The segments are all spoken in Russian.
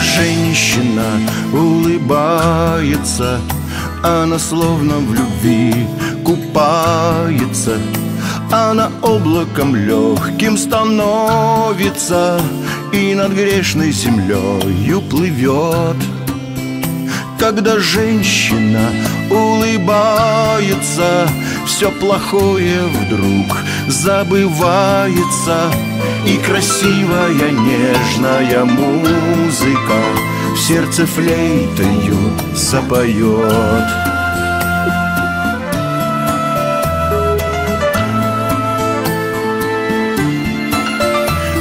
женщина улыбается Она словно в любви купается Она облаком легким становится И над грешной землею плывет. Когда женщина улыбается Все плохое вдруг забывается И красиво красивая нежная музыка В сердце флейтою запоет.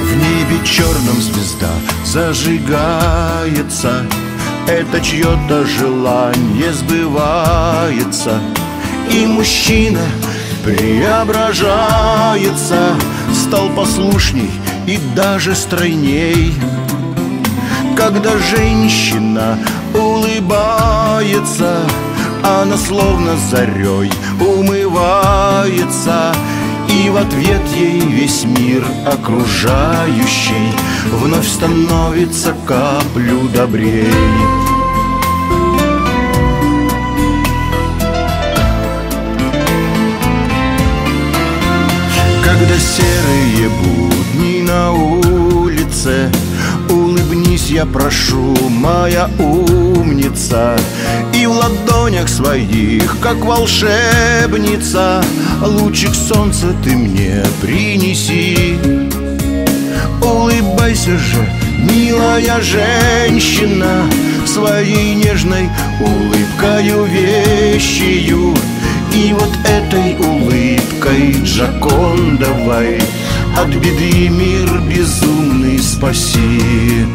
В небе черном звезда зажигается это чье-то желание сбывается И мужчина преображается. Стал послушней и даже стройней. Когда женщина улыбается Она словно зарей умывается и в ответ ей весь мир окружающий Вновь становится каплю добрей. Когда серые будни Улыбнись, я прошу, моя умница И в ладонях своих, как волшебница Лучик солнца ты мне принеси. Улыбайся же, милая женщина Своей нежной улыбкою вещью И вот этой улыбкой, Джакондовой От беды мир безумный спаси